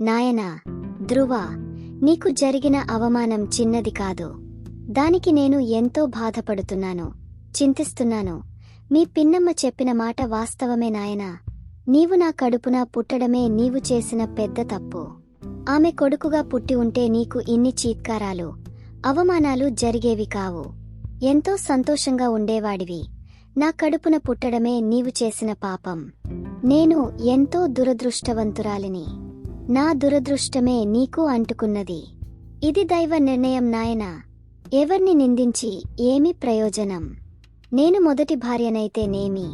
నాయనా ధ్రువ నీకు జరిగిన అవమానం చిన్నది కాదు. దానికి నేను ఎంతో బాధపడుతున్నాను చింతిస్తున్నాను. మీ పిన్నమ్మ చెప్పిన మాట వాస్తవమే నాయనా. నీవు నా కడుపున పుట్టడమే నీవు చేసిన పెద్ద తప్పు. ఆమె కొడుకుగా పుట్టి ఉంటే నీకు ఇన్ని చీత్కారాలు అవమానాలు జరిగేవి కావు. ఎంతో సంతోషంగా ఉండేవాడివి. నా కడుపున పుట్టడమే నీవు చేసిన పాపం. నేను ఎంతో దురదృష్టవంతురాలిని. నా దురదృష్టమే నీకు అంటుకున్నది. ఇది దైవ నిర్ణయం నాయనా. ఎవర్ని నిందించి ఏమి ప్రయోజనం? నేను మొదటి భార్యనైతేనేమి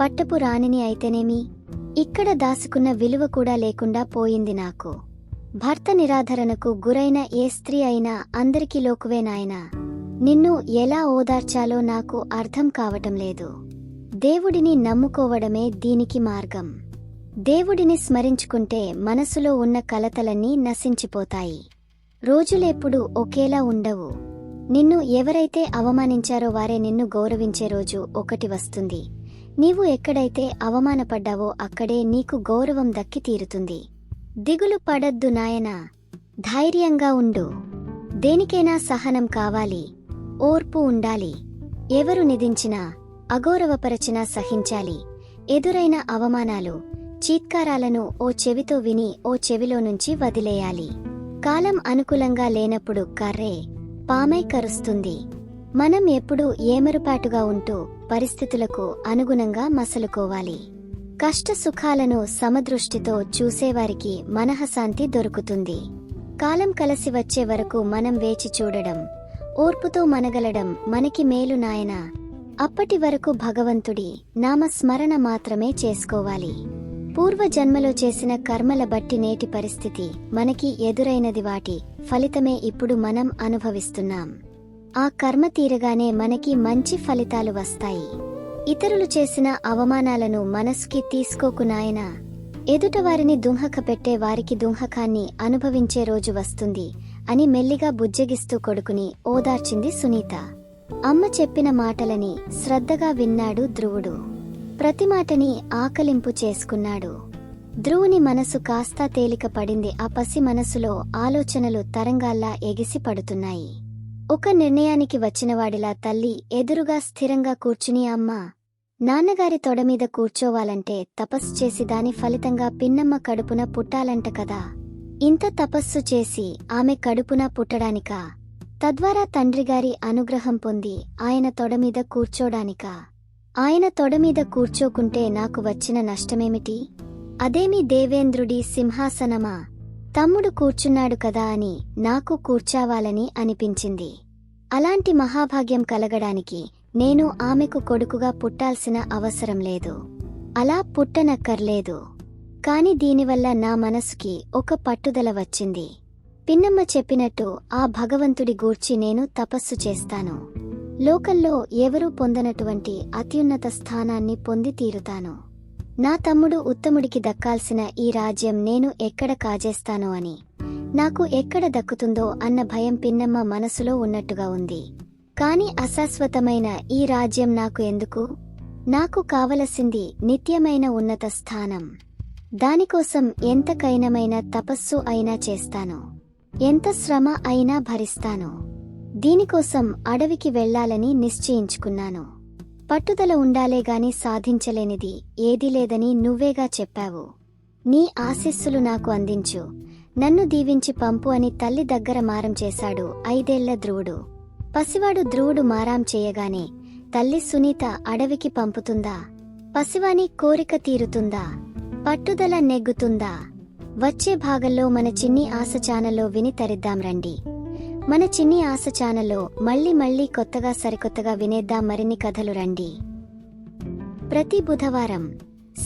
పట్టపు రాణిని అయితేనేమి ఇక్కడ దాసుకున్న విలువ కూడా లేకుండా పోయింది నాకు. భర్త నిరాధరణకు గురైన ఏ స్త్రీ అయినా అందరికీ లోకువే నాయనా. నిన్ను ఎలా ఓదార్చాలో నాకు అర్థం కావటం లేదు. దేవుడిని నమ్ముకోవడమే దీనికి మార్గం. దేవుడిని స్మరించుకుంటే మనసులో ఉన్న కలతలన్నీ నశించిపోతాయి. రోజులెప్పుడు ఒకేలా ఉండవు. నిన్ను ఎవరైతే అవమానించారో వారే నిన్ను గౌరవించే రోజు ఒకటి వస్తుంది. నీవు ఎక్కడైతే అవమానపడ్డావో అక్కడే నీకు గౌరవం దక్కి తీరుతుంది. దిగులు పడద్దు నాయనా. ధైర్యంగా ఉండు. దేనికైనా సహనం కావాలి. ఓర్పు ఉండాలి. ఎవరు నిధించినా అగౌరవపరచినా సహించాలి. ఎదురైన అవమానాలు చీత్కారాలను ఓ చెవితో విని ఓ చెవిలో నుంచి వదిలేయాలి. కాలం అనుకూలంగా లేనప్పుడు కర్రే పామై కరుస్తుంది. మనం ఎప్పుడూ ఏమరుపాటుగా ఉంటూ పరిస్థితులకు అనుగుణంగా మసలుకోవాలి. కష్ట సుఖాలను సమదృష్టితో చూసేవారికి మనఃశాంతి దొరుకుతుంది. కాలం కలసి వచ్చే వరకు మనం వేచి చూడడం ఓర్పుతో మనగలడం మనకి మేలు నాయనా. అప్పటి వరకు భగవంతుడి నామస్మరణ మాత్రమే చేసుకోవాలి. పూర్వజన్మలో చేసిన కర్మల బట్టి నేటి పరిస్థితి మనకి ఎదురైనది వాటి ఫలితమే ఇప్పుడు మనం అనుభవిస్తున్నాం. ఆ కర్మ తీరగానే మనకి మంచి ఫలితాలు వస్తాయి. ఇతరులు చేసిన అవమానాలను మనసుకి తీసుకోకు నాయనా. ఎదుటవారిని దుంహక పెట్టే వారికి దుంహకాన్ని అనుభవించే రోజు వస్తుంది అని మెల్లిగా బుజ్జగిస్తూ కొడుకుని ఓదార్చింది సునీత. అమ్మ చెప్పిన మాటలని శ్రద్ధగా విన్నాడు ధ్రువుడు. ప్రతి మాటని ఆకలింపు చేసుకున్నాడు. ధ్రువుని మనసు కాస్తా తేలిక పడింది. ఆ పసి మనసులో ఆలోచనలు తరంగాల్లా ఎగిసి పడుతున్నాయి. ఒక నిర్ణయానికి వచ్చినవాడిలా తల్లి ఎదురుగా స్థిరంగా కూర్చుని అమ్మా నాన్నగారి తొడమీద కూర్చోవాలంటే తపస్సు చేసి దాని ఫలితంగా పిన్నమ్మ కడుపున పుట్టాలంట కదా. ఇంత తపస్సు చేసి ఆమె కడుపున పుట్టడానికా? తద్వారా తండ్రిగారి అనుగ్రహం పొంది ఆయన తొడమీద కూర్చోడానికా? ఆయన తొడమీద కూర్చోకుంటే నాకు వచ్చిన నష్టమేమిటి? అదేమి దేవేంద్రుడి సింహాసనమా? తమ్ముడు కూర్చున్నాడు కదా అని నాకు కూర్చావాలని అనిపించింది. అలాంటి మహాభాగ్యం కలగడానికి నేను ఆమెకు కొడుకుగా పుట్టాల్సిన అవసరం లేదు. అలా పుట్టనక్కర్లేదు. కాని దీనివల్ల నా మనసుకి ఒక పట్టుదల వచ్చింది. పిన్నమ్మ చెప్పినట్టు ఆ భగవంతుడి గూర్చి నేను తపస్సు చేస్తాను. లోకల్లో ఎవరూ పొందనటువంటి అత్యున్నత స్థానాన్ని పొంది తీరుతాను. నా తమ్ముడు ఉత్తముడికి దక్కాల్సిన ఈ రాజ్యం నేను ఎక్కడ కాజేస్తానో అని. నాకు ఎక్కడ దక్కుతుందో అన్న భయం పిన్నమ్మ మనసులో ఉన్నట్టుగా ఉంది. కాని అశాశ్వతమైన ఈ రాజ్యం నాకు ఎందుకు? నాకు కావలసింది నిత్యమైన ఉన్నత స్థానం. దానికోసం ఎంత కైనమైన తపస్సు అయినా చేస్తాను. ఎంత శ్రమ అయినా భరిస్తాను. దీనికోసం అడవికి వెళ్ళాలని నిశ్చయించుకున్నాను. పట్టుదల ఉండాలే గాని సాధించలేనిది ఏదీ లేదని నువ్వేగా చెప్పావు. నీ ఆశీస్సులు నాకు అందించు. నన్ను దీవించి పంపు అని తల్లి దగ్గర మారం చేశాడు ఐదేళ్ళ ధ్రువుడు. పసివాడు ధ్రువుడు మారాం చేయగానే తల్లి సునీత అడవికి పంపుతుందా? పసివాని కోరిక తీరుతుందా? పట్టుదల నెగ్గుతుందా? వచ్చే భాగంలో మన చిన్ని ఆశ ఛానల్లో విని తరిద్దాం రండి. మన చిన్ని ఆశ ఛానల్లో మళ్ళీ మళ్ళీ కొత్తగా సరికొత్తగా వినేద్దాం మరిన్ని కథలు రండి. ప్రతి బుధవారం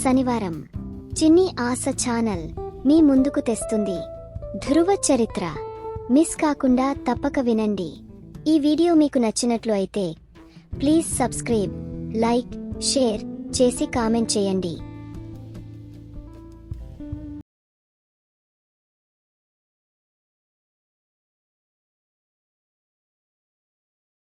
శనివారం చిన్ని ఆశ ఛానల్ మీ ముందుకు తెస్తుంది ధ్రువ చరిత్ర. మిస్ కాకుండా తప్పక వినండి. ఈ వీడియో మీకు నచ్చినట్లు అయితే ప్లీజ్ సబ్స్క్రైబ్ లైక్ షేర్ చేసి కామెంట్ చేయండి.